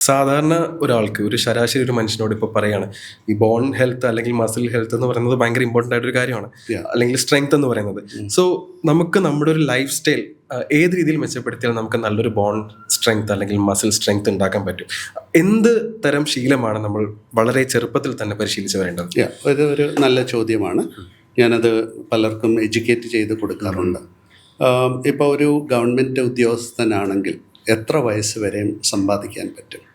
സാധാരണ ഒരാൾക്ക് ഒരു ശരാശരി ഒരു മനുഷ്യനോട് ഇപ്പോൾ പറയാണ് ഈ ബോൺ ഹെൽത്ത് അല്ലെങ്കിൽ മസിൽ ഹെൽത്ത് എന്ന് പറയുന്നത് ഭയങ്കര ഇമ്പോർട്ടന്റ് ആയിട്ടൊരു കാര്യമാണ്. അല്ലെങ്കിൽ സ്ട്രെങ്ത് എന്ന് പറയുന്നത്. സോ നമുക്ക് നമ്മുടെ ഒരു ലൈഫ് സ്റ്റൈൽ ഏത് രീതിയിൽ മെച്ചപ്പെടുത്തിയാൽ നമുക്ക് നല്ലൊരു ബോൺ സ്ട്രെങ്ത് അല്ലെങ്കിൽ മസിൽ സ്ട്രെങ്ത് ഉണ്ടാക്കാൻ പറ്റും. എന്ത് തരം ശീലമാണ് നമ്മൾ വളരെ ചെറുപ്പത്തിൽ തന്നെ പരിശീലിച്ച് വരേണ്ടത്? ഒരു ഒരു നല്ല ചോദ്യമാണ്. ഞാനത് പലർക്കും എഡ്യൂക്കേറ്റ് ചെയ്ത് കൊടുക്കാറുണ്ട്. ഇപ്പോൾ ഒരു ഗവൺമെന്റ് ഉദ്യോഗസ്ഥനാണെങ്കിൽ എത്ര വയസ്സ് വരെയും സമ്പാദിക്കാൻ പറ്റും?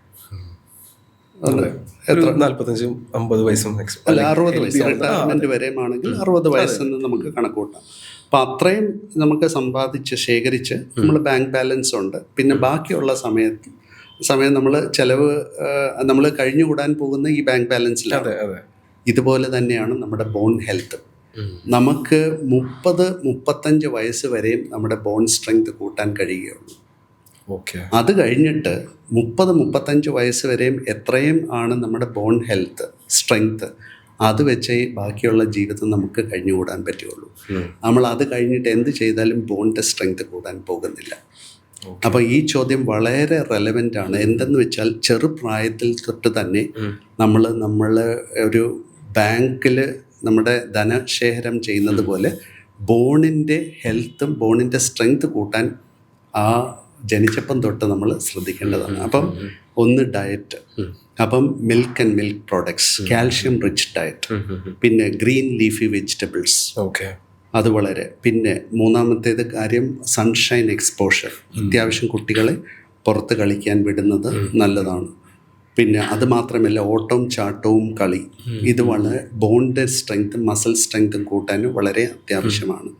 നാല്പത്തഞ്ചും അമ്പത് വയസ്സും next- അല്ല അറുപത് വയസ്സ് റിട്ടയർമെന്റ് വരെയുമാണെങ്കിൽ അറുപത് വയസ്സെന്ന് നമുക്ക് കണക്കൂട്ടാം. അപ്പൊ അത്രയും നമുക്ക് സമ്പാദിച്ച് ശേഖരിച്ച് നമ്മൾ ബാങ്ക് ബാലൻസ് ഉണ്ട്. പിന്നെ ബാക്കിയുള്ള സമയത്ത് സമയം നമ്മൾ ചെലവ് നമ്മൾ കഴിഞ്ഞുകൂടാൻ പോകുന്ന ഈ ബാങ്ക് ബാലൻസിലാണ് ഇതുപോലെ തന്നെയാണ് നമ്മുടെ ബോൺ ഹെൽത്ത് നമുക്ക് മുപ്പത് മുപ്പത്തഞ്ച് വയസ്സ് വരെയും നമ്മുടെ ബോൺ സ്ട്രെങ്ത് കൂട്ടാൻ കഴിയുകയുള്ളൂ. അത് കഴിഞ്ഞിട്ട് മുപ്പത് മുപ്പത്തഞ്ച് വയസ്സ് വരെയും എത്രയും ആണ് നമ്മുടെ ബോൺ ഹെൽത്ത് സ്ട്രെങ്ത്ത് അത് വെച്ചേ ബാക്കിയുള്ള ജീവിതം നമുക്ക് കഴിഞ്ഞുകൂടാൻ പറ്റുള്ളൂ നമ്മൾ അത് കഴിഞ്ഞിട്ട് എന്ത് ചെയ്താലും ബോണിന്റെ സ്ട്രെങ്ത് കൂടാൻ പോകുന്നില്ല. അപ്പോൾ ഈ ചോദ്യം വളരെ റെലവെന്റ് ആണ്. എന്തെന്ന് വെച്ചാൽ ചെറുപ്രായത്തിൽ തൊട്ട് തന്നെ നമ്മൾ നമ്മൾ ഒരു ബാങ്കിൽ നമ്മുടെ ധനശേഖരം ചെയ്യുന്നത് പോലെ ബോണിന്റെ ഹെൽത്തും ബോണിന്റെ സ്ട്രെങ്ത് കൂട്ടാൻ ആ ജനിച്ചപ്പം തൊട്ട് നമ്മൾ ശ്രദ്ധിക്കേണ്ടതാണ്. അപ്പം ഒന്ന് ഡയറ്റ് അപ്പം milk and milk products calcium rich diet പിന്നെ ഗ്രീൻ ലീഫി വെജിറ്റബിൾസ് ഓക്കെ അത് വളരെ. പിന്നെ മൂന്നാമത്തേത് കാര്യം സൺഷൈൻ എക്സ്പോഷർ അത്യാവശ്യം കുട്ടികളെ പുറത്ത് കളിക്കാൻ വിടുന്നത് നല്ലതാണ്. പിന്നെ അത് മാത്രമല്ല ഓട്ടവും ചാട്ടവും കളി. ഇത് വളരെ ബോണിന്റെ സ്ട്രെങ്ത്തും മസിൽ സ്ട്രെങ്ത്തും കൂട്ടാനും വളരെ അത്യാവശ്യമാണ്.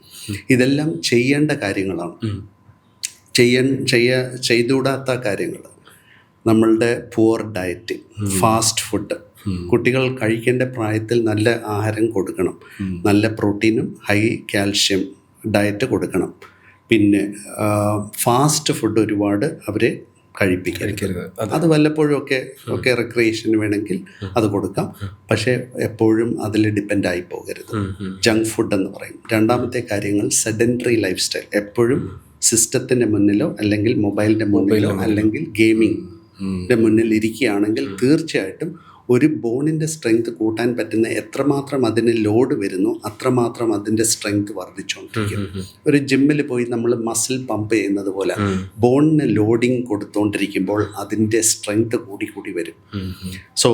ഇതെല്ലാം ചെയ്യേണ്ട കാര്യങ്ങളാണ്. ചെയ്യാൻ ചെയ്യ ചെയ്തുകൂടാത്ത കാര്യങ്ങൾ. നമ്മളുടെ പുവർ ഡയറ്റ് ഫാസ്റ്റ് ഫുഡ് കുട്ടികൾ കഴിക്കേണ്ട പ്രായത്തിൽ നല്ല ആഹാരം കൊടുക്കണം. നല്ല പ്രോട്ടീനും ഹൈ കാൽഷ്യം ഡയറ്റ് കൊടുക്കണം. പിന്നെ ഫാസ്റ്റ് ഫുഡ് ഒരുപാട് അവരെ കഴിപ്പിക്കരുത്. അത്. വല്ലപ്പോഴും ഒക്കെ ഒക്കെ റിക്രിയേഷന് വേണമെങ്കിൽ അത് കൊടുക്കാം. പക്ഷേ എപ്പോഴും അതിൽ ഡിപ്പെൻഡ് ആയി പോകരുത്. ജങ്ക് ഫുഡ് എന്ന് പറയും. രണ്ടാമത്തെ കാര്യങ്ങൾ സെഡന്ററി ലൈഫ് സ്റ്റൈൽ എപ്പോഴും സിസ്റ്റത്തിന്റെ മുന്നിലോ അല്ലെങ്കിൽ മൊബൈലിന്റെ മുന്നിലോ അല്ലെങ്കിൽ ഗെയിമിങ്ങിന്റെ മുന്നിൽ ഇരിക്കുകയാണെങ്കിൽ തീർച്ചയായിട്ടും ഒരു ബോണിന്റെ സ്ട്രെങ്ത് കൂട്ടാൻ പറ്റുന്ന എത്രമാത്രം അതിന് ലോഡ് വരുന്നു അത്രമാത്രം അതിന്റെ സ്ട്രെങ്ത് വർദ്ധിച്ചുകൊണ്ടിരിക്കും. ഒരു ജിമ്മിൽ പോയി നമ്മൾ മസിൽ പമ്പ് ചെയ്യുന്നത് പോലെ ബോണിന് ലോഡിങ് കൊടുത്തുകൊണ്ടിരിക്കുമ്പോൾ അതിന്റെ സ്ട്രെങ്ത് കൂടി കൂടി വരും. സോ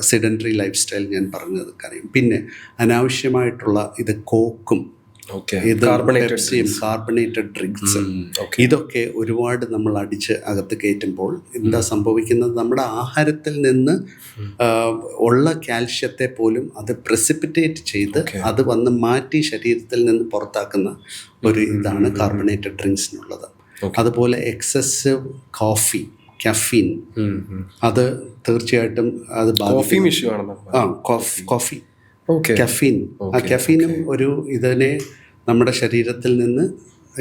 സെഡന്ററി ലൈഫ് സ്റ്റൈൽ ഞാൻ പറഞ്ഞത് കാര്യം പിന്നെ അനാവശ്യമായിട്ടുള്ള ഇത് കോക്കും ഇത് പെപ്സിയും കാർബണേറ്റഡ് ഡ്രിങ്ക്സ് ഓക്കെ ഇതൊക്കെ ഒരുപാട് നമ്മൾ അടിച്ച് അകത്ത് കയറ്റുമ്പോൾ എന്താ സംഭവിക്കുന്നത്? നമ്മുടെ ആഹാരത്തിൽ നിന്ന് ഉള്ള കാൽഷ്യത്തെ പോലും അത് പ്രസിപ്പിറ്റേറ്റ് ചെയ്ത് അത് വന്ന് മാറ്റി ശരീരത്തിൽ നിന്ന് പുറത്താക്കുന്ന ഒരു ഇതാണ് കാർബണേറ്റഡ് ഡ്രിങ്ക്സിനുള്ളത് അതുപോലെ എക്സസീവ് കോഫി കഫീൻ അത് തീർച്ചയായിട്ടും അത് കോഫി ആ കോഫ് കഫീൻ ആ കഫീനും ഒരു ഇതിനെ നമ്മുടെ ശരീരത്തിൽ നിന്ന്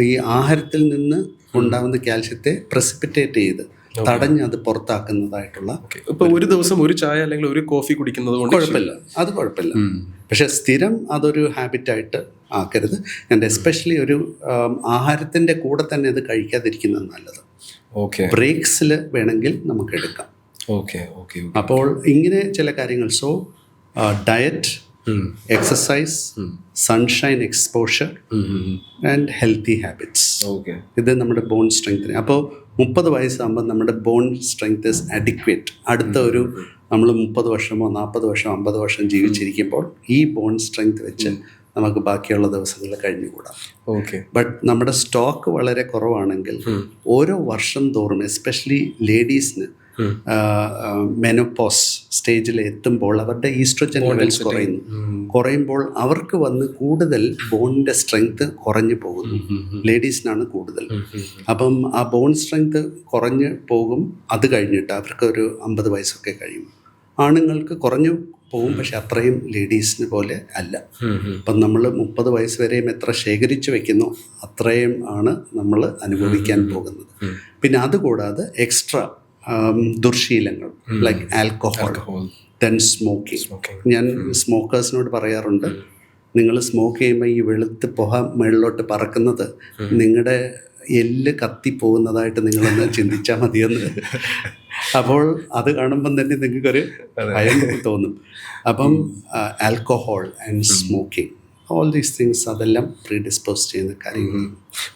ഈ ആഹാരത്തിൽ നിന്ന് ഉണ്ടാകുന്ന കാൽഷ്യത്തെ പ്രസിപ്പിറ്റേറ്റ് ചെയ്ത് തടഞ്ഞ് അത് പുറത്താക്കുന്നതായിട്ടുള്ള ഇപ്പൊ ഒരു ദിവസം ഒരു ചായ അല്ലെങ്കിൽ ഒരു കോഫി കുടിക്കുന്നത് കൊണ്ട് കുഴപ്പമില്ല. അത് കുഴപ്പമില്ല. പക്ഷെ സ്ഥിരം അതൊരു ഹാബിറ്റായിട്ട് ആക്കരുത്. ആൻഡ് എസ്പെഷ്യലി ഒരു ആഹാരത്തിന്റെ കൂടെ തന്നെ അത് കഴിക്കാതിരിക്കുന്നത് നല്ലത്. ഓക്കെ. ബ്രേക്സിൽ വേണമെങ്കിൽ നമുക്ക് എടുക്കാം. ഓക്കെ ഓക്കെ അപ്പോൾ ഇങ്ങനെ ചില കാര്യങ്ങൾ. So diet exercise sunshine exposure and healthy habits okay ഇത് നമ്മുടെ ബോൺ സ്ട്രെങ്ത്തിന് അപ്പോൾ മുപ്പത് വയസ്സാകുമ്പോൾ നമ്മുടെ ബോൺ സ്ട്രെങ്ത് ഇസ് അഡിക്വേറ്റ് അടുത്ത ഒരു നമ്മൾ മുപ്പത് വർഷമോ നാൽപ്പത് വർഷമോ അമ്പത് വർഷം ജീവിച്ചിരിക്കുമ്പോൾ ഈ ബോൺ സ്ട്രെങ്ത് വെച്ച് നമുക്ക് ബാക്കിയുള്ള ദിവസങ്ങൾ കഴിഞ്ഞുകൂടാം. ഓക്കെ ബട്ട് നമ്മുടെ സ്റ്റോക്ക് വളരെ കുറവാണെങ്കിൽ ഓരോ വർഷം തോറും എസ്പെഷ്യലി ലേഡീസിന് മെനോപോസ് സ്റ്റേജിൽ എത്തുമ്പോൾ അവരുടെ ഈസ്ട്രോജൻ ലെവൽസ് കുറയുന്നു. കുറയുമ്പോൾ അവർക്ക് വന്ന് കൂടുതൽ ബോണിന്റെ സ്ട്രെങ്ത് കുറഞ്ഞു പോകുന്നു. ലേഡീസിനാണ് കൂടുതൽ. അപ്പം ആ ബോൺ സ്ട്രെങ്ത് കുറഞ്ഞു പോകും. അത് കഴിഞ്ഞിട്ട് അവർക്ക് ഒരു അമ്പത് വയസ്സൊക്കെ കഴിയും. ആണുങ്ങൾക്ക് കുറഞ്ഞു പോകും പക്ഷെ അത്രയും ലേഡീസിന് പോലെ അല്ല. അപ്പം നമ്മൾ മുപ്പത് വയസ്സ് വരെയും എത്ര ശേഖരിച്ചു വെക്കുന്നു അത്രയും ആണ് നമ്മൾ അനുഭവിക്കാൻ പോകുന്നത്. പിന്നെ അതുകൂടാതെ എക്സ്ട്രാ ദുർശീലങ്ങൾ ലൈക്ക് ആൽക്കഹോൾ ദെൻ സ്മോക്കിംഗ് ഞാൻ സ്മോക്കേഴ്സിനോട് പറയാറുണ്ട് നിങ്ങൾ സ്മോക്ക് ചെയ്യുമ്പോൾ ഈ വെളുത്ത് പുക മുകളിലോട്ട് പറക്കുന്നത് നിങ്ങളുടെ എല്ല് കത്തിപ്പോകുന്നതായിട്ട് നിങ്ങളൊന്ന് ചിന്തിച്ചാൽ മതിയെന്ന്. അപ്പോൾ അത് കാണുമ്പം തന്നെ നിങ്ങൾക്കൊരു ഭയം തോന്നും. അപ്പം alcohol and smoking all these things അതെല്ലാം പ്രീഡിസ്പോസ് ചെയ്യുന്ന കാര്യങ്ങൾ.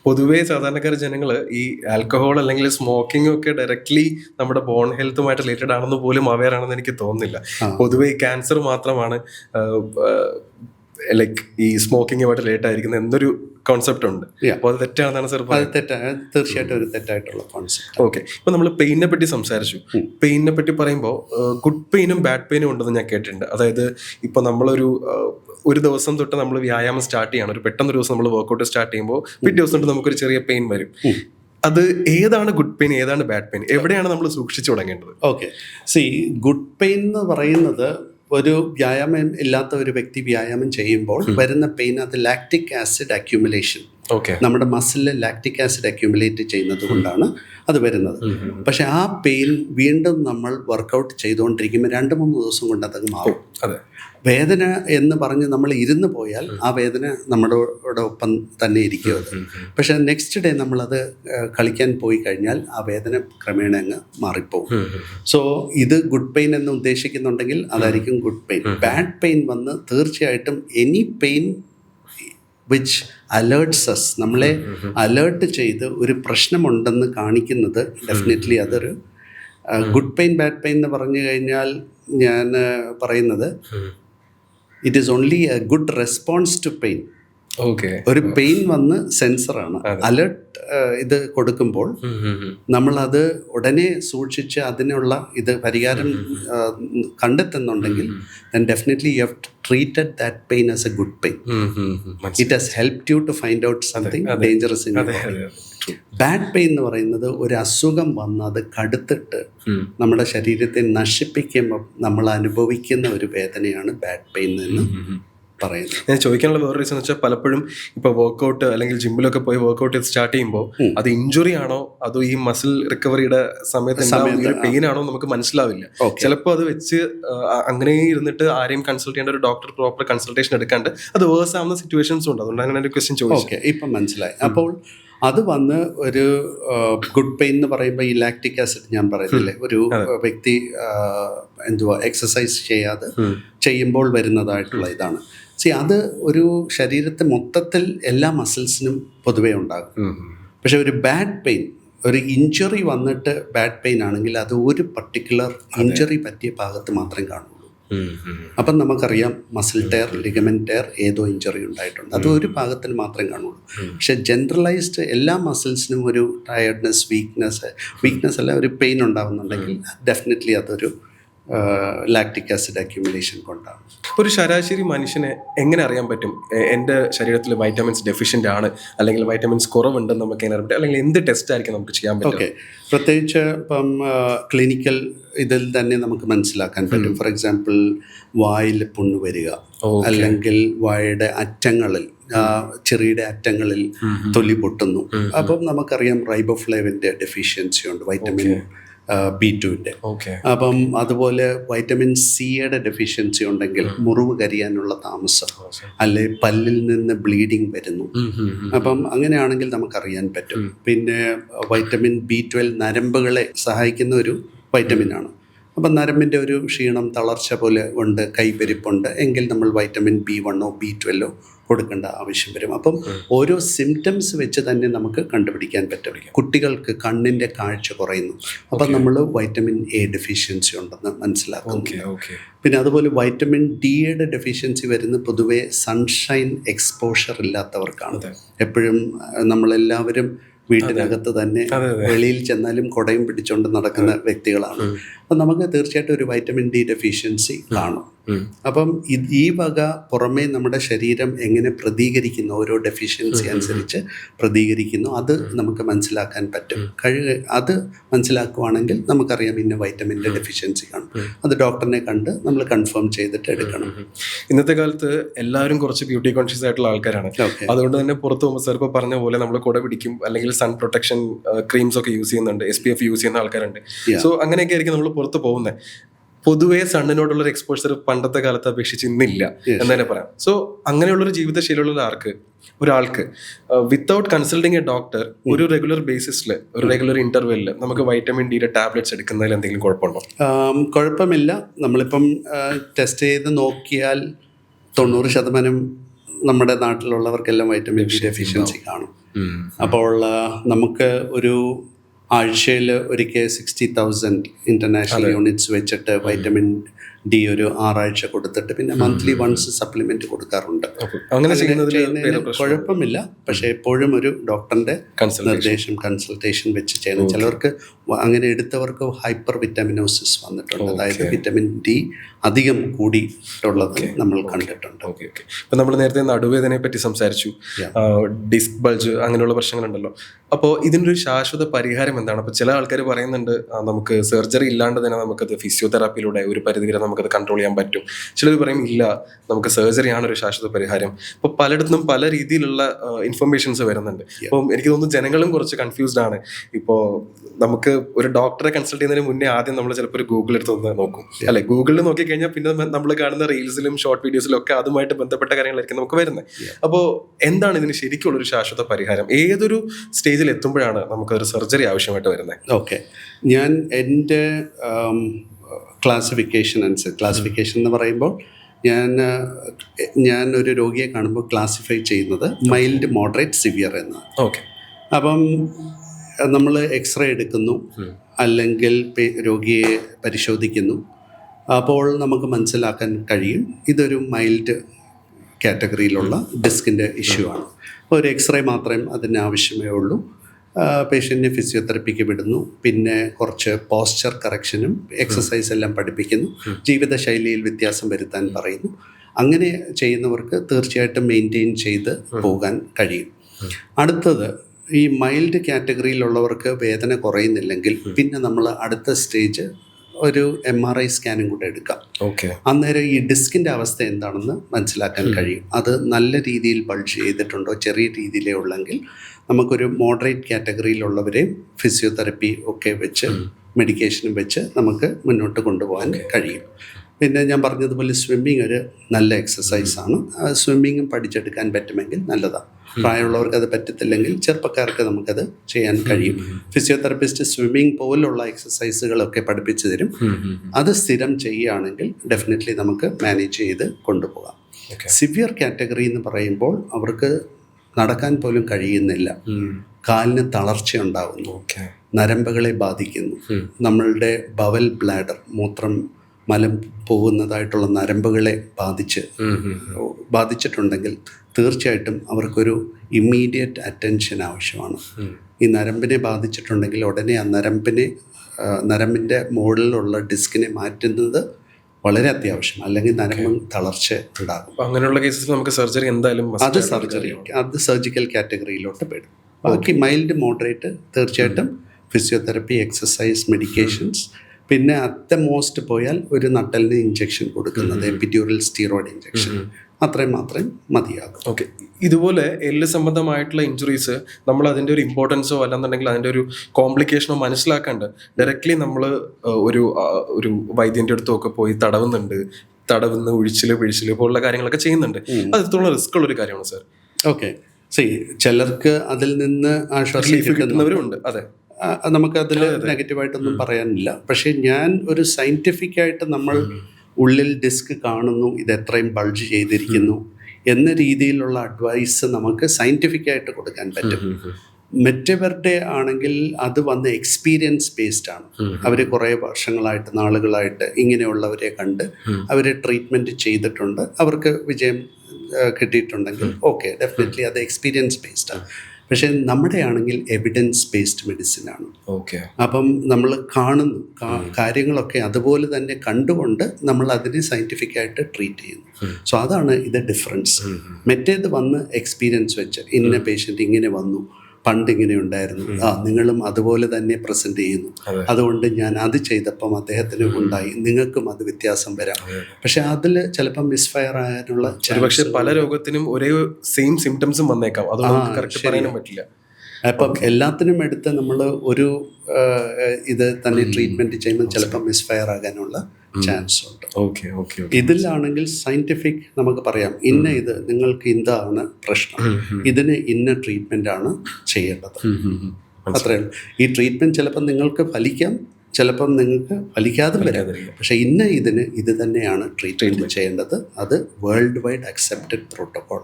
പൊതുവേ സാധാരണക്കാർ ജനങ്ങൾ ഈ ആൽക്കഹോൾ അല്ലെങ്കിൽ സ്മോക്കിംഗ് ഒക്കെ ഡയറക്ട്ലി നമ്മുടെ ബോൺ ഹെൽത്തുമായിട്ട് റിലേറ്റഡ് ആണെന്ന് പോലും അവെയർ ആണെന്ന് എനിക്ക് തോന്നുന്നില്ല. പൊതുവേ ഈ ക്യാൻസർ മാത്രമാണ് ലൈക്ക് ഈ സ്മോക്കിങ്ങുമായിട്ട് റിലേറ്റ് ആയിരിക്കുന്ന എന്നൊരു കോൺസെപ്റ്റ് ഉണ്ട്. അപ്പോൾ അത് തെറ്റാണെന്നാണ് സാർ അത് തെറ്റാണ് തീർച്ചയായിട്ടും ഒരു തെറ്റായിട്ടുള്ള കോൺസെപ്റ്റ് ഓക്കെ ഇപ്പോൾ നമ്മൾ പെയിനെ പറ്റി സംസാരിച്ചു. പെയിനെ പറ്റി പറയുമ്പോൾ ഗുഡ് പെയിനും ബാഡ് പെയിനും ഉണ്ടെന്ന് ഞാൻ കേട്ടിട്ടുണ്ട്. അതായത് ഇപ്പോൾ നമ്മളൊരു ഒരു ദിവസം തൊട്ട് നമ്മൾ വ്യായാമം സ്റ്റാർട്ട് ചെയ്യണം. ഒരു പെട്ടെന്ന് ഒരു ദിവസം നമ്മൾ വർക്ക്ഔട്ട് സ്റ്റാർട്ട് ചെയ്യുമ്പോൾ പിറ്റേ ദിവസം തൊട്ട് നമുക്കൊരു ചെറിയ പെയിൻ വരും. അത് ഏതാണ് ഗുഡ് പെയിൻ ഏതാണ് ബാഡ് പെയിൻ എവിടെയാണ് നമ്മൾ സൂക്ഷിച്ചു തുടങ്ങേണ്ടത്? ഓക്കെ സി ഗുഡ് പെയിൻ എന്ന് പറയുന്നത് ഒരു വ്യായാമം ഇല്ലാത്ത ഒരു വ്യക്തി വ്യായാമം ചെയ്യുമ്പോൾ വരുന്ന പെയിൻ അത് ലാക്റ്റിക് ആസിഡ് അക്യുമുലേഷൻ ഓക്കെ നമ്മുടെ മസിലിൽ ലാക്റ്റിക് ആസിഡ് അക്യുമുലേറ്റ് ചെയ്യുന്നത് കൊണ്ടാണ് അത് വരുന്നത്. പക്ഷെ ആ പെയിൻ വീണ്ടും നമ്മൾ വർക്കൗട്ട് ചെയ്തുകൊണ്ടിരിക്കുമ്പോൾ രണ്ട് മൂന്ന് ദിവസം കൊണ്ട് അതങ്ങ് മാറും. അതെ. വേദന എന്ന് പറഞ്ഞ് നമ്മൾ ഇരുന്ന് പോയാൽ ആ വേദന നമ്മുടെ ഒപ്പം തന്നെ ഇരിക്കും അത്. പക്ഷെ നെക്സ്റ്റ് ഡേ നമ്മളത് കളിക്കാൻ പോയി കഴിഞ്ഞാൽ ആ വേദന ക്രമേണ അങ്ങ് മാറിപ്പോകും സോ ഇത് ഗുഡ് പെയിൻ എന്ന് ഉദ്ദേശിക്കുന്നുണ്ടെങ്കിൽ അതായിരിക്കും ഗുഡ് പെയിൻ ബാഡ് പെയിൻ വന്ന് തീർച്ചയായിട്ടും any pain which alerts us നമ്മളെ അലേർട്ട് ചെയ്ത് ഒരു പ്രശ്നമുണ്ടെന്ന് കാണിക്കുന്നത് ഡെഫിനറ്റ്ലി അതൊരു ഗുഡ് പെയിൻ ബാഡ് പെയിൻ എന്ന് പറഞ്ഞു കഴിഞ്ഞാൽ ഞാൻ പറയുന്നത് it is only a good response to pain okay ഒരു പെയിൻ വന്ന് സെൻസറാണ് അലർട്ട് ഇത് കൊടുക്കുമ്പോൾ നമ്മളത് ഉടനെ സൂക്ഷിച്ച് അതിനുള്ള ഇത് പരിഹാരം കണ്ടെത്തുന്നുണ്ടെങ്കിൽ definitely you have treated that pain as a good pain it has help you to find out something dangerous in bad pain എന്ന് പറയുന്നത് ഒരു അസുഖം വന്ന് അത് കടുത്തിട്ട് നമ്മുടെ ശരീരത്തെ നശിപ്പിക്കുമ്പോൾ നമ്മൾ അനുഭവിക്കുന്ന ഒരു വേദനയാണ് ബാക്ക് പെയിൻ എന്ന് പറയുന്നത്. ഞാൻ ചോദിക്കാനുള്ള വേറെ റീസൺ വെച്ചാൽ പലപ്പോഴും ഇപ്പൊ വർക്കൗട്ട് അല്ലെങ്കിൽ ജിമ്മിലൊക്കെ പോയി വർക്കൗട്ട് സ്റ്റാർട്ട് ചെയ്യുമ്പോൾ അത് ഇഞ്ചുറി ആണോ? അതോ ഈ മസിൽ റിക്കവറിയുടെ സമയത്ത് പെയിൻ ആണോ നമുക്ക് മനസ്സിലാവില്ല. ചിലപ്പോൾ അത് വെച്ച് അങ്ങനെ ഇരുന്നിട്ട് ആരെയും കൺസൾട്ട് ചെയ്യേണ്ട ഒരു ഡോക്ടർ പ്രോപ്പർ കൺസൾട്ടേഷൻ എടുക്കാണ്ട് അത് വേഴ്സ് ആവുന്ന സിറ്റുവേഷൻസ് ഉണ്ട്. അതുകൊണ്ടാണ് ഞാൻ ഒരു ക്വസ്റ്റ്യൻ ചോദിച്ചത് ഓക്കെ ഇപ്പം മനസ്സിലായി. അപ്പോൾ അത് വന്ന് ഒരു ഗുഡ് പെയിൻ എന്ന് പറയുമ്പോൾ ഈ ലാക്ടിക് ആസിഡ് ഞാൻ പറയുന്നില്ലേ ഒരു വ്യക്തി എന്തുവാ എക്സസൈസ് ചെയ്യാതെ ചെയ്യുമ്പോൾ വരുന്നതായിട്ടുള്ള ഇതാണ്. സി അത് ഒരു ശരീരത്തെ മൊത്തത്തിൽ എല്ലാ മസിൽസിനും പൊതുവേ ഉണ്ടാകും. പക്ഷെ ഒരു ബാഡ് പെയിൻ ഒരു ഇഞ്ചുറി വന്നിട്ട് ബാഡ് പെയിൻ ആണെങ്കിൽ അത് ഒരു പർട്ടിക്കുലർ ഇഞ്ചുറി പറ്റിയ ഭാഗത്ത് മാത്രം കാണുള്ളൂ അപ്പം നമുക്കറിയാം മസിൽ ടയർ ലിഗമെന്റ് ടയർ ഏതോ ഇഞ്ചറി ഉണ്ടായിട്ടുണ്ട്. അത് ഒരു ഭാഗത്തിന് മാത്രമേ കാണുള്ളൂ. പക്ഷെ ജനറലൈസ്ഡ് എല്ലാ മസിൽസിനും ഒരു ടയർഡ്നെസ് വീക്ക്നെസ് വീക്ക്നെസ് അല്ല ഒരു പെയിൻ ഉണ്ടാകുന്നുണ്ടെങ്കിൽ ഡെഫിനറ്റ്ലി അതൊരു ലാക്റ്റിക് ആസിഡ് അക്യുമുലേഷൻ കൊണ്ടാണ്. ഒരു ശരാശരി മനുഷ്യനെ എങ്ങനെ അറിയാൻ പറ്റും? എന്റെ ശരീരത്തിൽ വൈറ്റമിൻസ് ഡെഫിഷ്യന്റ് ആണ് അല്ലെങ്കിൽ വൈറ്റമിൻസ് കുറവുണ്ടെന്ന് നമുക്ക് എങ്ങനെ പറ്റും? അല്ലെങ്കിൽ എന്ത് ടെസ്റ്റ് ആയിരിക്കും നമുക്ക് ചെയ്യാൻ പറ്റും ഓക്കെ. പ്രത്യേകിച്ച് ഇപ്പം ക്ലിനിക്കൽ ഇതിൽ തന്നെ നമുക്ക് മനസ്സിലാക്കാൻ പറ്റും. ഫോർ എക്സാമ്പിൾ വായിൽ പുണ്ണ് വരിക. അല്ലെങ്കിൽ വായയുടെ അറ്റങ്ങളിൽ ചെറിയുടെ അറ്റങ്ങളിൽ തൊലി പൊട്ടുന്നു. അപ്പം നമുക്കറിയാം റൈബോഫ്ലേവിന്റെ ഡെഫിഷ്യൻസി ഉണ്ട്. വൈറ്റമിൻ ബി ടുവിന്റെ ഓക്കെ. അപ്പം അതുപോലെ വൈറ്റമിൻ സിയുടെ ഡെഫിഷ്യൻസി ഉണ്ടെങ്കിൽ മുറിവ് കരിയാനുള്ള താമസം അല്ലെ പല്ലിൽ നിന്ന് ബ്ലീഡിങ് വരുന്നു. അപ്പം അങ്ങനെയാണെങ്കിൽ നമുക്കറിയാൻ പറ്റും. പിന്നെ വൈറ്റമിൻ ബി ട്വൽവ് നരമ്പുകളെ സഹായിക്കുന്ന ഒരു വൈറ്റമിനാണ് അപ്പം നരമ്പിന്റെ ഒരു ക്ഷീണം തളർച്ച പോലെ ഉണ്ട് കൈപെരിപ്പുണ്ട് എങ്കിൽ നമ്മൾ വൈറ്റമിൻ ബി വണ്ണോ ബി ട്വൽവോ കൊടുക്കേണ്ട ആവശ്യം വരും. അപ്പം ഓരോ സിംറ്റംസ് വെച്ച് തന്നെ നമുക്ക് കണ്ടുപിടിക്കാൻ പറ്റും. കുട്ടികൾക്ക് കണ്ണിന്റെ കാഴ്ച കുറയുന്നു. അപ്പം നമ്മൾ വൈറ്റമിൻ എ ഡെഫിഷ്യൻസി ഉണ്ടെന്ന് മനസ്സിലാക്കുന്നു. പിന്നെ അതുപോലെ വൈറ്റമിൻ ഡിയുടെ ഡെഫിഷ്യൻസി വരുന്ന പൊതുവേ സൺഷൈൻ എക്സ്പോഷർ ഇല്ലാത്തവർക്കാണ്. എപ്പോഴും നമ്മളെല്ലാവരും വീട്ടിനകത്ത് തന്നെ. വെളിയിൽ ചെന്നാലും കുടയും പിടിച്ചുകൊണ്ട് നടക്കുന്ന വ്യക്തികളാണ്. അപ്പം നമുക്ക് തീർച്ചയായിട്ടും ഒരു വൈറ്റമിൻ ഡി ഡെഫിഷ്യൻസി കാണും. അപ്പം ഈ വക പുറമേ നമ്മുടെ ശരീരം എങ്ങനെ പ്രതികരിക്കുന്നു ഓരോ ഡെഫിഷ്യൻസി അനുസരിച്ച് പ്രതികരിക്കുന്നു അത് നമുക്ക് മനസ്സിലാക്കാൻ പറ്റും. കഴിവ് അത് മനസ്സിലാക്കുവാണെങ്കിൽ നമുക്കറിയാം ഇന്ന വൈറ്റമിന്റെ ഡെഫിഷ്യൻസി കാണും. അത് ഡോക്ടറിനെ കണ്ട് നമ്മൾ കൺഫേം ചെയ്തിട്ട് എടുക്കണം. ഇന്നത്തെ കാലത്ത് എല്ലാവരും കുറച്ച് ബ്യൂട്ടി കോൺഷ്യസ് ആയിട്ടുള്ള ആൾക്കാരാണ്. അതുകൊണ്ട് തന്നെ പുറത്ത് പോകുമ്പോൾ സാർ ഇപ്പോൾ പറഞ്ഞ പോലെ നമ്മൾ കുട പിടിക്കും അല്ലെങ്കിൽ സൺ പ്രൊട്ടക്ഷൻ ക്രീംസ് ഒക്കെ യൂസ് ചെയ്യുന്നുണ്ട് എസ് പി എഫ് യൂസ് ചെയ്യുന്ന ആൾക്കാരുണ്ട്. സോ അങ്ങനെയൊക്കെ ആയിരിക്കും നമ്മൾ പുറത്ത് പോകുന്നത് പൊതുവേ സണ്ണിനോടുള്ള ഒരു എക്സ്പോഷർ പണ്ടത്തെ കാലത്ത് അപേക്ഷിച്ച് ഇന്നില്ല എന്ന് തന്നെ പറയാം. സോ അങ്ങനെയുള്ളൊരു ജീവിതശൈലിയുള്ള ആർക്ക്? ഒരാൾക്ക്. വിത്തൗട്ട് കൺസൾട്ടിങ് എ ഡോക്ടർ ഒരു റെഗുലർ ബേസിസിൽ ഒരു റെഗുലർ ഇന്റർവെല്ലിൽ നമുക്ക് വൈറ്റമിൻ ഡിയുടെ ടാബ്ലറ്റ്സ് എടുക്കുന്നതിൽ എന്തെങ്കിലും കുഴപ്പമുണ്ടോ? കുഴപ്പമില്ല. നമ്മളിപ്പം ടെസ്റ്റ് ചെയ്ത് നോക്കിയാൽ തൊണ്ണൂറ് ശതമാനം നമ്മുടെ നാട്ടിലുള്ളവർക്കെല്ലാം വൈറ്റമിൻ ഡി ഡെഫിഷ്യൻസി കാണും. അപ്പോൾ നമുക്ക് ഒരു ആഴ്ചയിൽ ഒരിക്കൽ സിക്സ്റ്റി തൗസൻഡ് ഇന്റർനാഷണൽ യൂണിറ്റ്സ് വെച്ചിട്ട് വൈറ്റമിൻ ഡി ഒരു ആറാഴ്ച കൊടുത്തിട്ട് പിന്നെ മന്ത്ലി വൺസ് സപ്ലിമെന്റ് കൊടുക്കാറുണ്ട്. അങ്ങനെ ചെയ്യുന്നതിന് കുഴപ്പമില്ല. പക്ഷേ എപ്പോഴും ഒരു ഡോക്ടറിന്റെ നിർദ്ദേശം കൺസൾട്ടേഷൻ വെച്ച് ചെയ്യണം. ചിലവർക്ക് അങ്ങനെ എടുത്തവർക്ക് ഹൈപ്പർ വിറ്റാമിനോസിസ് വന്നിട്ടുണ്ട്. അതായത് വിറ്റാമിൻ ഡി അധികം കൂടിയിട്ടുള്ളത് നമ്മൾ കണ്ടിട്ടുണ്ട്. Okay okay. ഇപ്പൊ നമ്മൾ നേരത്തെ നടുവേദനയെ പറ്റി സംസാരിച്ചു. ഡിസ്ക് ബൾജ് അങ്ങനെയുള്ള പ്രശ്നങ്ങളുണ്ടല്ലോ. അപ്പോൾ ഇതിനൊരു ശാശ്വത പരിഹാരം എന്താണ്? അപ്പോൾ ചില ആൾക്കാർ പറയുന്നുണ്ട് നമുക്ക് സർജറി ഇല്ലാണ്ട് തന്നെ നമുക്കത് ഫിസിയോതെറാപ്പിയിലൂടെ ഒരു പരിധി വരെ നമുക്കത് കൺട്രോൾ ചെയ്യാൻ പറ്റും. ചിലർ പറയും ഇല്ല നമുക്ക് സർജറി ആണ് ഒരു ശാശ്വത പരിഹാരം. അപ്പോൾ പലയിടത്തും പല രീതിയിലുള്ള ഇൻഫർമേഷൻസ് വരുന്നുണ്ട്. അപ്പം എനിക്ക് തോന്നുന്നു ജനങ്ങളും കുറച്ച് കൺഫ്യൂസ്ഡ് ആണ്. ഇപ്പോൾ നമുക്ക് ഒരു ഡോക്ടറെ കൺസൾട്ട് ചെയ്യുന്നതിന് മുന്നേ ആദ്യം നമ്മൾ ചിലപ്പോൾ ഒരു ഗൂഗിൾ എടുത്ത് ഒന്ന് നോക്കും. അല്ലെ? ഗൂഗിളിൽ നോക്കിക്കഴിഞ്ഞാൽ പിന്നെ നമ്മൾ കാണുന്ന റീൽസിലും ഷോർട്ട് വീഡിയോസിലും ഒക്കെ അതുമായിട്ട് ബന്ധപ്പെട്ട കാര്യങ്ങളായിരിക്കും നമുക്ക് വരുന്നത്. അപ്പോൾ എന്താണ് ഇതിന് ശരിക്കുള്ള ഒരു ശാശ്വത പരിഹാരം? ഏതൊരു സ്റ്റേജിൽ എത്തുമ്പോഴാണ് നമുക്കൊരു സർജറി ആവശ്യമായിട്ട് വരുന്നത്? ഓക്കെ ഞാൻ എന്റെ ക്ലാസിഫിക്കേഷൻ അനുസരിച്ച് ക്ലാസിഫിക്കേഷൻ എന്ന് പറയുമ്പോൾ ഞാൻ ഞാൻ ഒരു രോഗിയെ കാണുമ്പോൾ ക്ലാസിഫൈ ചെയ്യുന്നത് മൈൽഡ് മോഡറേറ്റ് സിവിയർ എന്നാണ്. ഓക്കെ അപ്പം നമ്മൾ എക്സ്റേ എടുക്കുന്നു. അല്ലെങ്കിൽ രോഗിയെ പരിശോധിക്കുന്നു. അപ്പോൾ നമുക്ക് മനസ്സിലാക്കാൻ കഴിയും. ഇതൊരു മൈൽഡ് കാറ്റഗറിയിലുള്ള ഡിസ്കിന്റെ ഇഷ്യൂ ആണ്. അപ്പോൾ ഒരു എക്സ്റേ മാത്രമേ അതിന് ആവശ്യമേ ഉള്ളൂ. പേഷ്യന്റിനെ ഫിസിയോതെറപ്പിക്ക് വിടുന്നു. പിന്നെ കുറച്ച് പോസ്ചർ കറക്ഷനും എക്സസൈസ് എല്ലാം പഠിപ്പിക്കുന്നു. ജീവിതശൈലിയിൽ വ്യത്യാസം വരുത്താൻ പറയുന്നു. അങ്ങനെ ചെയ്യുന്നവർക്ക് തീർച്ചയായിട്ടും മെയിന്റെയിൻ ചെയ്ത് പോകാൻ കഴിയും. അടുത്തത് ഈ മൈൽഡ് കാറ്റഗറിയിലുള്ളവർക്ക് വേദന കുറയുന്നില്ലെങ്കിൽ പിന്നെ നമ്മൾ അടുത്ത സ്റ്റേജ് ഒരു എം ആർ ഐ സ്കാനും കൂടെ എടുക്കാം. ഓക്കെ. അന്നേരം ഈ ഡിസ്കിന്റെ അവസ്ഥ എന്താണെന്ന് മനസ്സിലാക്കാൻ കഴിയും. അത് നല്ല രീതിയിൽ ബൾജ് ചെയ്തിട്ടുണ്ടോ? ചെറിയ രീതിയിലേ ഉള്ളെങ്കിൽ നമുക്കൊരു മോഡറേറ്റ് കാറ്റഗറിയിലുള്ളവരെ ഫിസിയോതെറപ്പി ഒക്കെ വെച്ച് മെഡിക്കേഷനും വെച്ച് നമുക്ക് മുന്നോട്ട് കൊണ്ടുപോകാൻ കഴിയും. പിന്നെ ഞാൻ പറഞ്ഞതുപോലെ സ്വിമ്മിങ് ഒരു നല്ല എക്സസൈസാണ് സ്വിമ്മിങ്ങും പഠിച്ചെടുക്കാൻ പറ്റുമെങ്കിൽ നല്ലതാണ്. പ്രായമുള്ളവർക്ക് അത് പറ്റത്തില്ലെങ്കിൽ ചെറുപ്പക്കാർക്ക് നമുക്കത് ചെയ്യാൻ കഴിയും. ഫിസിയോതെറപ്പിസ്റ്റ് സ്വിമ്മിങ് പോലുള്ള എക്സസൈസുകളൊക്കെ പഠിപ്പിച്ചു തരും. അത് സ്ഥിരം ചെയ്യുകയാണെങ്കിൽ ഡെഫിനറ്റ്ലി നമുക്ക് മാനേജ് ചെയ്ത് കൊണ്ടുപോകാം. സിവിയർ കാറ്റഗറി എന്ന് പറയുമ്പോൾ അവർക്ക് നടക്കാൻ പോലും കഴിയുന്നില്ല. കാലിന് തളർച്ച ഉണ്ടാകുന്നു നരമ്പുകളെ ബാധിക്കുന്നു. നമ്മളുടെ ബവൽ ബ്ലാഡർ മൂത്രം മലം പോകുന്നതായിട്ടുള്ള നരമ്പുകളെ ബാധിച്ച് ബാധിച്ചിട്ടുണ്ടെങ്കിൽ തീർച്ചയായിട്ടും അവർക്കൊരു ഇമ്മീഡിയറ്റ് അറ്റൻഷൻ ആവശ്യമാണ്. ഈ നരമ്പിനെ ബാധിച്ചിട്ടുണ്ടെങ്കിൽ ഉടനെ ആ നരമ്പിനെ നരമ്പിന്റെ മുകളിലുള്ള ഡിസ്കിനെ മാറ്റുന്നത് വളരെ അത്യാവശ്യം. അല്ലെങ്കിൽ നരമ്പ് തളർച്ച ഉണ്ടാകും അങ്ങനെയുള്ള കേസസിൽ നമുക്ക് സർജറി എന്തായാലും അത് സർജറി. അത് സർജിക്കൽ കാറ്റഗറിയിലോട്ട് പെടും. ബാക്കി മൈൽഡ് മോഡറേറ്റ് തീർച്ചയായിട്ടും ഫിസിയോതെറപ്പി എക്സസൈസ് മെഡിക്കേഷൻസ് പിന്നെ അറ്റ് മോസ്റ്റ് പോയാൽ ഒരു നട്ടലിന് ഇഞ്ചെക്ഷൻ കൊടുക്കുന്നത് എപ്പിറ്റ്യൂറൽ സ്റ്റീറോയിഡ് ഇഞ്ചെക്ഷൻ അത്രയും മാത്രം മതിയാകും. ഓക്കെ ഇതുപോലെ എല്ല് സംബന്ധമായിട്ടുള്ള ഇഞ്ചുറീസ് നമ്മൾ അതിന്റെ ഒരു ഇമ്പോർട്ടൻസോ അല്ലാന്നുണ്ടെങ്കിൽ അതിന്റെ ഒരു കോംപ്ലിക്കേഷനോ മനസ്സിലാക്കാണ്ട് ഡയറക്റ്റ്ലി നമ്മൾ ഒരു ഒരു വൈദ്യന്റെ അടുത്തൊക്കെ ഒക്കെ പോയി തടവുന്നുണ്ട്. തടവുന്ന ഒഴിച്ചിൽ പിഴിച്ചിൽ പോലുള്ള കാര്യങ്ങളൊക്കെ ചെയ്യുന്നുണ്ട്. അത് ഇത്രത്തോളം റിസ്ക് ഉള്ള ഒരു കാര്യമാണ് സാർ ഓക്കെ സി ചിലർക്ക് അതിൽ നിന്ന് ആശ്വാസം കിട്ടുന്നവരും ഉണ്ട്. അതെ. നമുക്കതിൽ നമുക്ക് അതിൽ നെഗറ്റീവായിട്ടൊന്നും പറയാനില്ല. പക്ഷേ ഞാൻ ഒരു സയന്റിഫിക്കായിട്ട് നമ്മൾ ഉള്ളിൽ ഡിസ്ക് കാണുന്നു ഇത് എത്രയും ബൾജ് ചെയ്തിരിക്കുന്നു എന്ന രീതിയിലുള്ള അഡ്വൈസ് നമുക്ക് സയന്റിഫിക് ആയിട്ട് കൊടുക്കാൻ പറ്റും. മറ്റവരുടെ ആണെങ്കിൽ അത് വന്ന് എക്സ്പീരിയൻസ് ബേസ്ഡ് ആണ്. അവർ കുറേ വർഷങ്ങളായിട്ട് നാളുകളായിട്ട് ഇങ്ങനെയുള്ളവരെ കണ്ട് അവരെ ട്രീറ്റ്മെന്റ് ചെയ്തിട്ടുണ്ട്. അവർക്ക് വിജയം കിട്ടിയിട്ടുണ്ടെങ്കിൽ ഓക്കെ ഡെഫിനറ്റ്ലി അത് എക്സ്പീരിയൻസ് ബേസ്ഡ് ആണ്. പക്ഷേ നമ്മുടെ ആണെങ്കിൽ എവിഡൻസ് ബേസ്ഡ് മെഡിസിൻ ആണ്. ഓക്കെ അപ്പം നമ്മൾ കാണുന്നു കാര്യങ്ങളൊക്കെ അതുപോലെ തന്നെ കണ്ടുകൊണ്ട് നമ്മൾ അതിനെ സയന്റിഫിക്കായിട്ട് ട്രീറ്റ് ചെയ്യുന്നു. സോ അതാണ് ഇത് ഡിഫറൻസ് മറ്റേത് വന്ന് എക്സ്പീരിയൻസ് വെച്ച് ഇന്ന പേഷ്യന്റ് ഇങ്ങനെ വന്നു. പണ്ട് ഇങ്ങനെ ഉണ്ടായിരുന്നു ആ നിങ്ങളും അതുപോലെ തന്നെ പ്രസന്റ് ചെയ്യുന്നു. അതുകൊണ്ട് ഞാൻ അത് ചെയ്തപ്പം അദ്ദേഹത്തിന് ഉണ്ടായി. നിങ്ങൾക്കും അത് വ്യത്യാസം വരാം. പക്ഷെ അതിൽ ചിലപ്പം മിസ്ഫയർ ആകാനുള്ള പക്ഷെ പല രോഗത്തിനും ഒരേ സെയിം സിംറ്റംസും വന്നേക്കാം. അത് കറക്റ്റ് പറയാനും പറ്റില്ല. അപ്പം എല്ലാത്തിനും എടുത്ത് നമ്മൾ ഒരു ഇത് തന്നെ ട്രീറ്റ്മെന്റ് ചെയ്യുമ്പോൾ ചിലപ്പോൾ മിസ്ഫയർ ആകാനുള്ള ചാൻസ് ഉണ്ട്. ഓക്കെ ഓക്കെ ഇതിലാണെങ്കിൽ സയന്റിഫിക് നമുക്ക് പറയാം ഇന്ന ഇത് നിങ്ങൾക്ക് ഇതാണ് പ്രശ്നം. ഇതിന് ഇന്ന ട്രീറ്റ്മെന്റ് ആണ് ചെയ്യേണ്ടത്. അത്രയേ ഉള്ളൂ. ഈ ട്രീറ്റ്മെന്റ് ചിലപ്പോൾ നിങ്ങൾക്ക് ഫലിക്കാം ചിലപ്പം നിങ്ങൾക്ക് ഫലിക്കാതെ വരാം. പക്ഷേ ഇന്ന് ഇതിന് ഇത് തന്നെയാണ് ട്രീറ്റ്മെന്റ് ചെയ്യേണ്ടത്. അത് world wide accepted protocol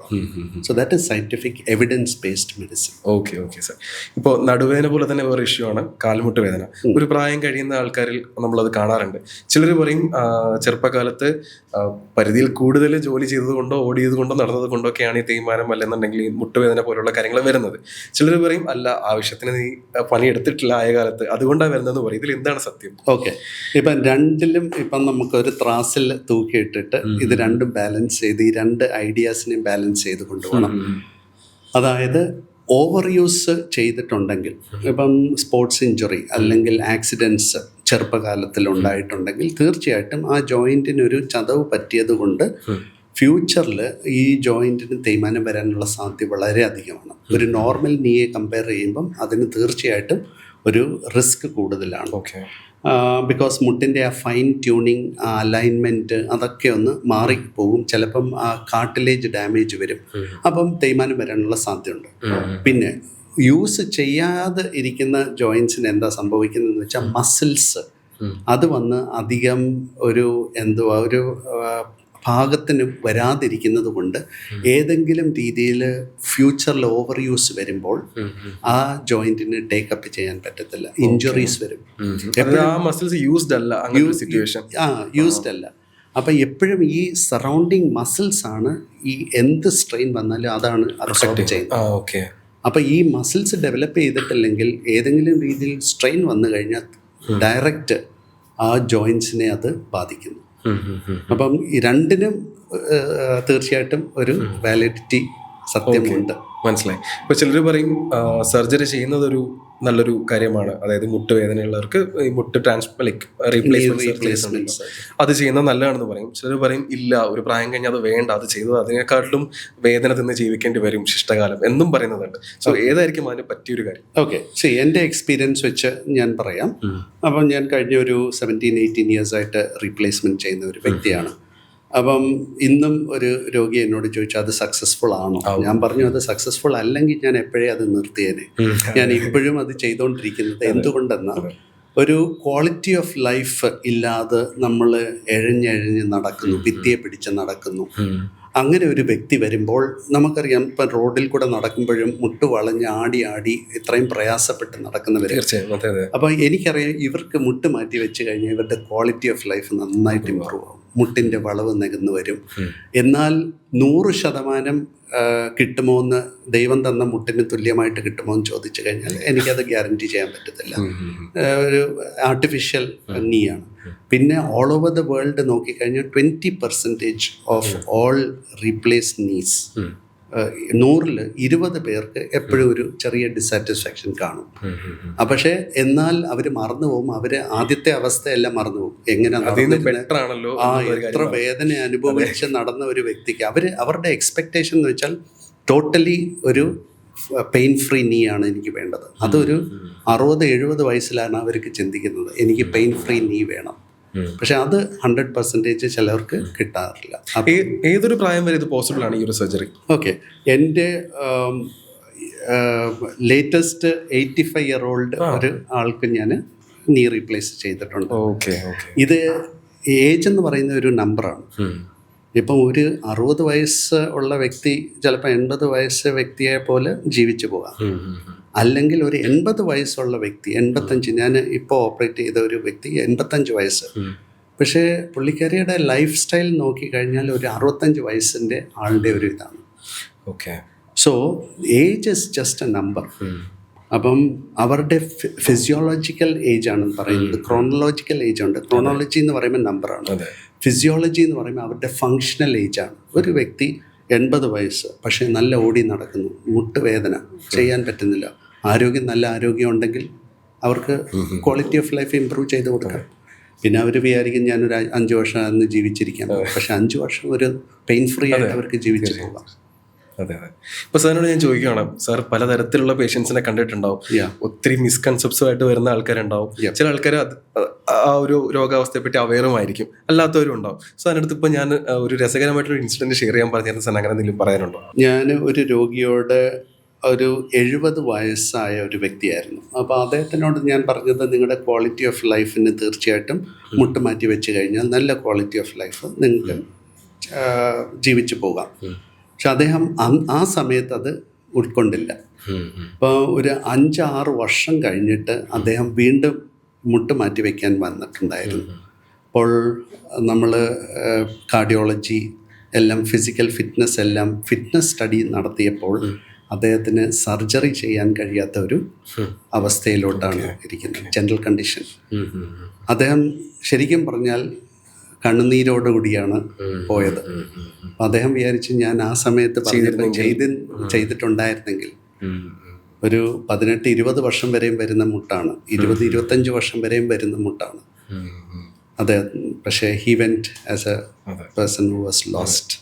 so that is scientific evidence based medicine okay okay sir ഇപ്പോൾ നടുവേദന പോലെ തന്നെ വേറെ ഇഷ്യൂ ആണ് കാൽമുട്ട് വേദന. ഒരു പ്രായം കഴിയുന്ന ആൾക്കാരിൽ നമ്മളത് കാണാറുണ്ട്. ചിലർ പറയും ചെറുപ്പകാലത്ത് പരിധിയിൽ കൂടുതൽ ജോലി ചെയ്തതുകൊണ്ടോ ഓടിയത് കൊണ്ടോ നടന്നത് കൊണ്ടോ ഒക്കെയാണ് ഈ തീരുമാനം അല്ലെന്നുണ്ടെങ്കിൽ ഈ മുട്ടുവേദന പോലുള്ള കാര്യങ്ങൾ വരുന്നത്. ചിലർ പറയും അല്ല ആവശ്യത്തിന് നീ പണിയെടുത്തിട്ടില്ല ആയ കാലത്ത്. അതുകൊണ്ടാണ് വരുന്നതെന്ന് പറയും. ഇതിൽ എന്താണ് സത്യം. ഓക്കെ. ഇപ്പം രണ്ടിലും ഇപ്പം നമുക്കൊരു ത്രാസിൽ തൂക്കിയിട്ടിട്ട് ഇത് രണ്ടും ബാലൻസ് ചെയ്ത് ഈ രണ്ട് ഐഡിയാസിനെയും ബാലൻസ് ചെയ്ത് കൊണ്ടുപോകണം. അതായത് ഓവർ യൂസ് ചെയ്തിട്ടുണ്ടെങ്കിൽ ഇപ്പം സ്പോർട്സ് ഇഞ്ചുറി അല്ലെങ്കിൽ ആക്സിഡൻസ് ചെറുപ്പകാലത്തിൽ ഉണ്ടായിട്ടുണ്ടെങ്കിൽ തീർച്ചയായിട്ടും ആ ജോയിന്റിനൊരു ചതവ് പറ്റിയത് കൊണ്ട് ഫ്യൂച്ചറിൽ ഈ ജോയിന്റിന് തേയ്മാനം വരാനുള്ള സാധ്യത വളരെ അധികമാണ്. ഒരു നോർമൽ നീയെ കമ്പയർ ചെയ്യുമ്പം അതിന് തീർച്ചയായിട്ടും ഒരു റിസ്ക് കൂടുതലാണ്. ഓക്കെ. ബിക്കോസ് മുട്ടിന്റെ ആ ഫൈൻ ട്യൂണിങ് ആ അലൈൻമെന്റ് അതൊക്കെ ഒന്ന് മാറിപ്പോകും ചിലപ്പം ആ കാർട്ടിലേജ് ഡാമേജ് വരും. അപ്പം തേയ്മാനം വരാനുള്ള സാധ്യതയുണ്ട്. പിന്നെ യൂസ് ചെയ്യാതെ ഇരിക്കുന്ന ജോയിൻസിന് എന്താ സംഭവിക്കുന്നതെന്ന് വെച്ചാൽ മസിൽസ് അത് വന്ന് അധികം ഒരു എന്തുവാ ഒരു ഭാഗത്തിന് വരാതിരിക്കുന്നത് കൊണ്ട് ഏതെങ്കിലും രീതിയിൽ ഫ്യൂച്ചറിൽ ഓവർ യൂസ് വരുമ്പോൾ ആ ജോയിന്റിന് ടേക്കപ്പ് ചെയ്യാൻ പറ്റത്തില്ല. ഇഞ്ചുറീസ് വരും. യൂസ്ഡ് അല്ല സിറ്റുവേഷൻ ആ യൂസ്ഡ് അല്ല. അപ്പം എപ്പോഴും ഈ സറൗണ്ടിങ് മസിൽസ് ആണ് ഈ എന്ത് സ്ട്രെയിൻ വന്നാലും അതാണ് അബ്സോർബ് ചെയ്യുന്നത്. ഓക്കെ അപ്പം ഈ മസിൽസ് ഡെവലപ്പ് ചെയ്തിട്ടില്ലെങ്കിൽ ഏതെങ്കിലും രീതിയിൽ സ്ട്രെയിൻ വന്നു കഴിഞ്ഞാൽ ഡയറക്റ്റ് ആ ജോയിൻസിനെ അത് ബാധിക്കുന്നു. അപ്പം രണ്ടിനും തീർച്ചയായിട്ടും ഒരു വാലിഡിറ്റി സത്യമുണ്ട്. മനസ്സിലായി. ഇപ്പൊ ചിലർ പറയും സർജറി ചെയ്യുന്നത് ഒരു നല്ലൊരു കാര്യമാണ്. അതായത് മുട്ട് വേദനയുള്ളവർക്ക് ഈ മുട്ട് ട്രാൻസ് ലൈക്ക് റീപ്ലേസ്മെന്റ് അത് ചെയ്യുന്നത് നല്ലതാണെന്ന് പറയും. ചിലർ പറയും ഇല്ല ഒരു പ്രായം കഴിഞ്ഞാൽ അത് വേണ്ട അത് ചെയ്തത് അതിനെക്കാട്ടിലും വേദന തിന്ന് ജീവിക്കേണ്ടി വരും ശിഷ്ടകാലം എന്നും പറയുന്നതുണ്ട്. സോ ഏതായിരിക്കും അതിന് പറ്റിയൊരു കാര്യം? ഓക്കെ ശരി എന്റെ എക്സ്പീരിയൻസ് വെച്ച് ഞാൻ പറയാം. അപ്പം ഞാൻ കഴിഞ്ഞ ഒരു സെവന്റീൻ എയ്റ്റീൻ ഇയേഴ്സ് ആയിട്ട് റീപ്ലേസ്മെന്റ് ചെയ്യുന്ന ഒരു വ്യക്തിയാണ്. അപ്പം ഇന്നും ഒരു രോഗി എന്നോട് ചോദിച്ചു അത് സക്സസ്ഫുൾ ആണോ? ഞാൻ പറഞ്ഞു അത് സക്സസ്ഫുൾ അല്ലെങ്കിൽ ഞാൻ എപ്പോഴേ അത് നിർത്തിയേനെ. ഞാൻ ഇപ്പോഴും അത് ചെയ്തുകൊണ്ടിരിക്കുന്നത് എന്തുകൊണ്ടെന്നാൽ ഒരു ക്വാളിറ്റി ഓഫ് ലൈഫ് ഇല്ലാതെ നമ്മൾ എഴഞ്ഞെഴഞ്ഞ് നടക്കുന്നു ഭിത്തിയെ പിടിച്ച് നടക്കുന്നു. അങ്ങനെ ഒരു വ്യക്തി വരുമ്പോൾ നമുക്കറിയാം ഇപ്പം റോഡിൽ കൂടെ നടക്കുമ്പോഴും മുട്ട് വളഞ്ഞ് ആടി ആടി ഇത്രയും പ്രയാസപ്പെട്ട് നടക്കുന്നവർ അപ്പോൾ എനിക്കറിയാം ഇവർക്ക് മുട്ട് മാറ്റി വെച്ച് കഴിഞ്ഞാൽ ഇവരുടെ ക്വാളിറ്റി ഓഫ് ലൈഫ് നന്നായിട്ട് ഇമ്പ്രൂവ് ആവും. മുട്ടിന്റെ വളവ് നികന്നു വരും. എന്നാൽ നൂറ് ശതമാനം കിട്ടുമോ എന്ന് ദൈവം തന്ന മുട്ടിന് തുല്യമായിട്ട് കിട്ടുമോ എന്ന് ചോദിച്ചു കഴിഞ്ഞാൽ എനിക്കത് ഗ്യാരണ്ടി ചെയ്യാൻ പറ്റത്തില്ല. ഒരു ആർട്ടിഫിഷ്യൽ നീയാണ് പിന്നെ ഓൾ ഓവർ ദ വേൾഡ് നോക്കിക്കഴിഞ്ഞാൽ twenty percentage of all replace knees നൂറിൽ ഇരുപത് പേർക്ക് എപ്പോഴും ഒരു ചെറിയ ഡിസാറ്റിസ്ഫാക്ഷൻ കാണും. പക്ഷേ എന്നാൽ അവർ മറന്നു പോകും. അവർ ആദ്യത്തെ അവസ്ഥയെല്ലാം മറന്നു പോകും. എങ്ങനെ ആണല്ലോ ആ എത്ര വേദന അനുഭവിച്ച് നടന്ന ഒരു വ്യക്തിക്ക്. അവർ അവരുടെ എക്സ്പെക്റ്റേഷൻ എന്ന് വെച്ചാൽ ടോട്ടലി ഒരു പെയിൻ ഫ്രീ നീ ആണ് എനിക്ക് വേണ്ടത്. അതൊരു അറുപത് എഴുപത് വയസ്സിലാണ് അവർക്ക് ചിന്തിക്കുന്നത്. എനിക്ക് പെയിൻ ഫ്രീ നീ വേണം. പക്ഷെ അത് ഹൺഡ്രഡ് പെർസെന്റേജ് ചിലവർക്ക് കിട്ടാറില്ല. ഏതൊരു പ്രായം വരെ ഇത് പോസിബിൾ ആണ് ഈ ഒരു സർജറി ഓക്കെ. എന്റെ latest eighty five year old ഒരു ആൾക്ക് ഞാൻ നീ റീപ്ലേസ് ചെയ്തിട്ടുണ്ട്. ഓക്കെ ഇത് ഏജ് എന്ന് പറയുന്ന ഒരു നമ്പറാണ് ഇപ്പം ഒരു അറുപത് വയസ്സ് ഉള്ള വ്യക്തി ചിലപ്പോൾ എൺപത് വയസ്സ് വ്യക്തിയെ പോലെ ജീവിച്ചു പോകാം. അല്ലെങ്കിൽ ഒരു എൺപത് വയസ്സുള്ള വ്യക്തി എൺപത്തഞ്ച് ഞാൻ ഇപ്പോൾ ഓപ്പറേറ്റ് ചെയ്ത ഒരു വ്യക്തി എൺപത്തഞ്ച് വയസ്സ്. പക്ഷേ പുള്ളിക്കാരിയുടെ ലൈഫ് സ്റ്റൈൽ നോക്കിക്കഴിഞ്ഞാൽ ഒരു അറുപത്തഞ്ച് വയസ്സിന്റെ ആളുടെ ഒരു ഇതാണ്. Okay so age is just a number അപ്പം അവരുടെ ഫിസിയോളജിക്കൽ ഏജ് ആണെന്ന് പറയുന്നത്. ക്രോണോളജിക്കൽ ഏജ് ഉണ്ട്. ക്രോണോളജി എന്ന് പറയുമ്പോൾ നമ്പറാണ് ഫിസിയോളജി എന്ന് പറയുമ്പോൾ അവരുടെ ഫങ്ഷണൽ ഏജ് ആണ്. ഒരു വ്യക്തി എൺപത് വയസ്സ് പക്ഷേ നല്ല ഓടി നടക്കുന്നു. മുട്ടുവേദന ചെയ്യാൻ പറ്റുന്നില്ല. ആരോഗ്യം നല്ല ആരോഗ്യം ഉണ്ടെങ്കിൽ അവർക്ക് ക്വാളിറ്റി ഓഫ് ലൈഫ് ഇമ്പ്രൂവ് ചെയ്ത് കൊടുക്കാം. പിന്നെ അവർ വിചാരിക്കും ഞാനൊരു അഞ്ച് വർഷം അന്ന് ജീവിച്ചിരിക്കാം. പക്ഷെ അഞ്ച് വർഷം ഒരു പെയിൻ ഫ്രീ ആയിട്ട് അവർക്ക് ജീവിച്ചു പോകാം. അതെ അതെ. ഇപ്പൊ സാറിനോട് ഞാൻ ചോദിക്കുകയാണ്. സാർ പലതരത്തിലുള്ള പേഷ്യൻസിനെ കണ്ടിട്ടുണ്ടാവും. ഒത്തിരി മിസ്കൺസെപ്റ്റ്സുമായിട്ട് വരുന്ന ആൾക്കാരുണ്ടാവും. ചില ആൾക്കാർ അത് ആ ഒരു രോഗാവസ്ഥയെ പറ്റി അവയറുമായിരിക്കും അല്ലാത്തവരും ഉണ്ടാവും. സോ അതിനടുത്ത് ഇപ്പൊ ഞാൻ ഒരു രസകരമായിട്ടൊരു ഇൻസിഡന്റ് ഷെയർ ചെയ്യാൻ പറഞ്ഞിരുന്ന. സാർ അങ്ങനെ എന്തെങ്കിലും പറയാനുണ്ടോ? ഞാൻ ഒരു രോഗിയോട് ഒരു എഴുപത് വയസ്സായ ഒരു വ്യക്തിയായിരുന്നു. അപ്പോൾ അദ്ദേഹത്തിനോട് ഞാൻ പറഞ്ഞത് നിങ്ങളുടെ ക്വാളിറ്റി ഓഫ് ലൈഫിന് തീർച്ചയായിട്ടും മുട്ടുമാറ്റി വെച്ച് കഴിഞ്ഞാൽ നല്ല ക്വാളിറ്റി ഓഫ് ലൈഫ് നിങ്ങൾക്ക് ജീവിച്ചു പോകാം. പക്ഷെ അദ്ദേഹം ആ സമയത്ത് അത് ഉൾക്കൊണ്ടില്ല. അപ്പോൾ ഒരു അഞ്ചാറ് വർഷം കഴിഞ്ഞിട്ട് അദ്ദേഹം വീണ്ടും മുട്ട് മാറ്റി വയ്ക്കാൻ വന്നിട്ടുണ്ടായിരുന്നു. അപ്പോൾ നമ്മൾ കാർഡിയോളജി എല്ലാം ഫിസിക്കൽ ഫിറ്റ്നസ് എല്ലാം ഫിറ്റ്നസ് സ്റ്റഡി നടത്തിയപ്പോൾ അദ്ദേഹത്തിന് സർജറി ചെയ്യാൻ കഴിയാത്ത ഒരു അവസ്ഥയിലോട്ടാണ് ഇരിക്കുന്നത്. ജനറൽ കണ്ടീഷൻ അദ്ദേഹം ശരിക്കും പറഞ്ഞാൽ കണ്ണുനീരോടുകൂടിയാണ് പോയത്. അദ്ദേഹം വിചാരിച്ച് ഞാൻ ആ സമയത്ത് ചെയ്ത് ചെയ്തിട്ടുണ്ടായിരുന്നെങ്കിൽ ഒരു പതിനെട്ട് ഇരുപത് വർഷം വരെയും വരുന്ന മുട്ടാണ്. ഇരുപത് ഇരുപത്തഞ്ച് വർഷം വരെയും വരുന്ന മുട്ടാണ്. അതെ പക്ഷേ he went as a person who was lost